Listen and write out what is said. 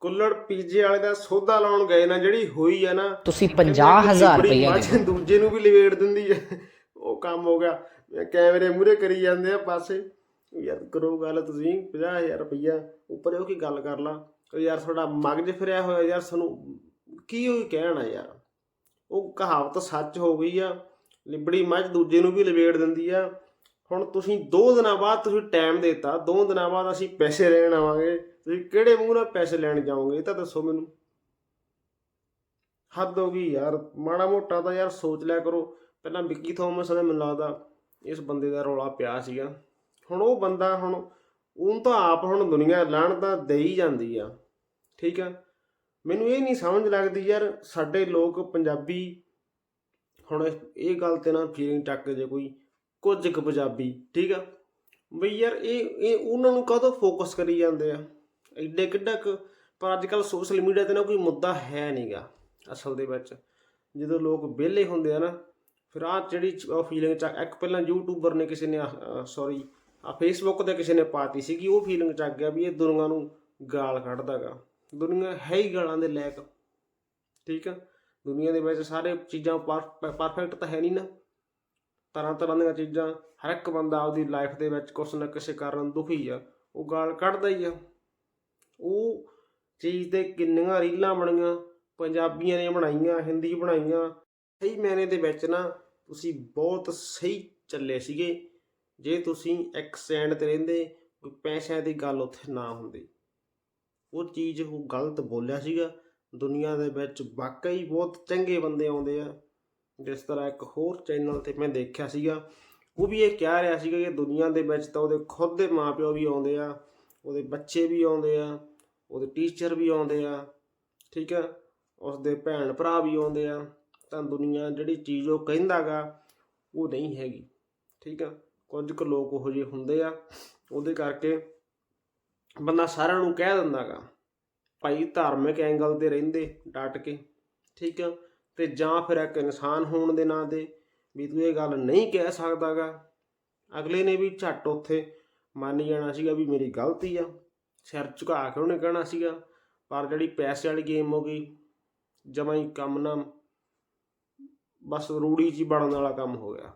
ਕੁੱਲੜ ਪੀਜੇ ਵਾਲੇ ਦਾ ਸੌਦਾ ਲਾਉਣ ਗਏ ਨਾ ਜਿਹੜੀ ਹੋਈ ਆ ਨਾ ਤੁਸੀਂ ਕਹਿੰਦੇ 50000 ਬੜੀ ਰੁਪਏ ਮੱਝ ਦੂਜੇ ਨੂੰ ਵੀ ਲਵੇੜ ਦਿੰਦੀ ਹੈ ਉਹ ਕੰਮ ਹੋ ਗਿਆ। ਕੈਮਰੇ ਮੂਰੇ ਕਰੀ ਜਾਂਦੇ ਆ ਪਾਸੇ। ਯਾਰ ਕਰੋ ਗੱਲ ਤੁਸੀਂ 50000 ਰੁਪਈਆ। ਉੱਪਰ ਉਹ ਕੀ ਗੱਲ ਕਰ ਲਾ। ਯਾਰ ਤੁਹਾਡਾ ਮਗਜ ਫਿਰਿਆ ਹੋਇਆ ਯਾਰ ਸਾਨੂੰ ਕੀ ਉਹ ਕਹਿਣਾ ਯਾਰ? ਉਹ ਕਹਾਵਤ ਸੱਚ ਹੋ ਗਈ ਆ। ਲਿਬੜੀ ਮੱਝ ਦੂਜੇ ਨੂੰ ਵੀ ਲਵੇੜ ਦਿੰਦੀ ਆ। ਹੁਣ ਤੁਸੀਂ 2 ਦਿਨਾਂ ਬਾਅਦ ਤੁਸੀਂ ਟਾਈਮ ਦਿੱਤਾ 2 ਦਿਨਾਂ ਬਾਅਦ ਅਸੀਂ ਪੈਸੇ ਲੈਣ ਆਵਾਂਗੇ, ਤੁਸੀਂ ਕਿਹੜੇ ਮੂੰਹ ਨਾਲ ਪੈਸੇ ਲੈਣ ਜਾਓਗੇ, ਇਹ ਤਾਂ ਦੱਸੋ ਮੈਨੂੰ। ਹੱਦ ਹੋ ਗਈ ਯਾਰ, ਮਾੜਾ ਮੋਟਾ ਤਾਂ ਯਾਰ ਸੋਚ ਲਿਆ ਕਰੋ। ਪਹਿਲਾਂ ਵਿੱਕੀ ਥੋਮਸ ਨੇ ਮੈਨੂੰ ਲੱਗਦਾ ਇਸ ਬੰਦੇ ਦਾ ਰੌਲਾ ਪਿਆ ਸੀਗਾ। ਹੁਣ ਉਹ ਬੰਦਾ ਹੁਣ ਉਹਨੂੰ ਤਾਂ ਆਪ ਹੁਣ ਦੁਨੀਆ ਲਾਣ ਤਾਂ ਦੇਈ ਜਾਂਦੀ ਆ। ਠੀਕ ਆ? ਮੈਨੂੰ ਇਹ ਨਹੀਂ ਸਮਝ ਲੱਗਦੀ ਯਾਰ, ਸਾਡੇ ਲੋਕ ਪੰਜਾਬੀ, ਹੁਣ ਇਹ ਗੱਲ ਤੇ ਨਾ ਫੀਲਿੰਗ ਚੱਕ ਜੇ ਕੋਈ। ਕੁਝ ਕੁ ਪੰਜਾਬੀ, ਠੀਕ ਆ? ਬਈ ਯਾਰ ਇਹ ਇਹ ਉਹਨਾਂ ਨੂੰ ਕਾਹਤੋਂ ਫੋਕਸ ਕਰੀ ਜਾਂਦੇ ਆ? ਐਡੇ ਕਿੱਡਾ ਕੁ, ਪਰ ਅੱਜ ਕੱਲ ਸੋਸ਼ਲ ਮੀਡੀਆ ਤੇ ਨਾ ਕੋਈ ਮੁੱਦਾ ਹੈ ਨਹੀਂਗਾ ਅਸਲ ਦੇ ਵਿੱਚ। ਜਦੋਂ ਲੋਕ ਵਿਹਲੇ ਹੁੰਦੇ ਆ ਨਾ, ਫਿਰ ਆ ਜਿਹੜੀ ਫੀਲਿੰਗ ਚ ਇੱਕ ਪਹਿਲਾਂ ਯੂਟਿਊਬਰ ਨੇ ਕਿਸੇ ਨੇ ਸੌਰੀ ਆ ਫੇਸਬੁੱਕ ਤੇ ਕਿਸੇ ਨੇ ਪਾਤੀ ਸੀਗੀ, ਉਹ ਫੀਲਿੰਗ ਚ ਆ ਗਿਆ ਵੀ ਇਹ ਦੁਨੀਆ ਨੂੰ ਗਾਲ ਕੱਢਦਾਗਾ ਦੁਨੀਆ ਹੈ ਹੀ ਗਾਲਾਂ ਦੇ ਲਾਇਕ, ਠੀਕ ਆ? ਦੁਨੀਆ ਦੇ ਵਿੱਚ ਸਾਰੇ ਚੀਜ਼ਾਂ ਪਰਫੈਕਟ ਤਾਂ ਹੈ ਨਹੀਂ ਨਾ। ਤਰ੍ਹਾਂ ਤਰ੍ਹਾਂ ਦੀਆਂ ਚੀਜ਼ਾਂ ਹਰ ਇੱਕ ਬੰਦਾ ਆਪਦੀ ਲਾਈਫ ਦੇ ਵਿੱਚ ਕੁਛ ਨਾ ਕਿਸੇ ਕਾਰਨ ਦੁਖੀ ਆ, ਉਹ ਗਾਲ ਕੱਢਦਾ ਹੀ ਆ। ਉਹ ਚੀਜ਼ ਤੇ ਕਿੰਨੀਆਂ ਰੀਲਾਂ ਬਣੀਆਂ, ਪੰਜਾਬੀਆਂ ਨੇ ਬਣਾਈਆਂ, ਹਿੰਦੀ ਬਣਾਈਆਂ, ਸਹੀ ਮੈਨੇ ਦੇ ਵਿੱਚ ਨਾ ਤੁਸੀਂ ਬਹੁਤ ਸਹੀ ਚੱਲੇ ਸੀਗੇ, ਜੇ ਤੁਸੀਂ ਇੱਕ ਸਟੈਂਡ ਤੇ ਰਹਿੰਦੇ, ਕੋਈ ਪੈਸਿਆਂ ਦੀ ਗੱਲ ਉੱਥੇ ਨਾ ਹੁੰਦੀ। ਉਹ ਚੀਜ਼ ਉਹ ਗਲਤ ਬੋਲਿਆ ਸੀਗਾ, ਦੁਨੀਆ ਦੇ ਵਿੱਚ ਵਾਕਈ ਬਹੁਤ ਚੰਗੇ ਬੰਦੇ ਆਉਂਦੇ ਆ। ਜਿਸ ਤਰ੍ਹਾਂ ਇੱਕ ਹੋਰ ਚੈਨਲ ਤੇ ਮੈਂ ਦੇਖਿਆ ਸੀਗਾ, ਉਹ ਵੀ ਇਹ ਕਹਿ ਰਿਹਾ ਸੀਗਾ ਕਿ ਦੁਨੀਆ ਦੇ ਵਿੱਚ ਤਾਂ ਉਹਦੇ ਖੁਦ ਦੇ ਮਾਪਿਓ ਵੀ ਆਉਂਦੇ ਆ, ਉਹਦੇ ਬੱਚੇ ਵੀ ਆਉਂਦੇ ਆ, ਉਹਦੇ ਟੀਚਰ ਵੀ ਆਉਂਦੇ ਆ, ਠੀਕ ਆ ਉਸ ਦੇ ਭੈਣ ਭਰਾ ਵੀ ਆਉਂਦੇ ਆ, ਤਾਂ ਦੁਨੀਆ ਜਿਹੜੀ ਚੀਜ਼ ਉਹ ਕਹਿੰਦਾਗਾ, ਉਹ ਨਹੀਂ ਹੈਗੀ, ਠੀਕ ਆ, ਕੁਝ ਕੁ ਲੋਕ ਉਹੋ ਜਿਹੇ ਹੁੰਦੇ ਆ, ਉਹਦੇ ਕਰਕੇ ਬੰਦਾ ਸਾਰਿਆਂ ਨੂੰ ਕਹਿ ਦਿੰਦਾਗਾ, ਭਾਈ ਧਾਰਮਿਕ ਐਂਗਲ ਤੇ ਰਹਿੰਦੇ, ਡਟ ਕੇ, ਠੀਕ ਆ ਤੇ ਜਾਂ ਫਿਰ ਇੱਕ ਇਨਸਾਨ ਹੋਣ ਦੇ ਨਾਂ ਤੇ ਵੀ ਤੂੰ ਇਹ ਗੱਲ ਨਹੀਂ ਕਹਿ ਸਕਦਾਗਾ। ਅਗਲੇ ਨੇ ਵੀ ਝੱਟ ਉੱਥੇ ਮੰਨ ਜਾਣਾ ਸੀਗਾ ਵੀ ਮੇਰੀ ਗਲਤੀ ਆ। ਸਿਰ ਝੁਕਾ ਕੇ ਉਹਨੇ ਕਹਿਣਾ ਸੀਗਾ, ਪਰ ਜਿਹੜੀ ਪੈਸੇ ਵਾਲੀ ਗੇਮ ਹੋ ਗਈ, ਜਮਾਂ ਹੀ ਕੰਮ ਨਾ, ਬਸ ਰੂੜੀ ਜੀ ਬਣਨ ਵਾਲਾ ਕੰਮ ਹੋ ਗਿਆ।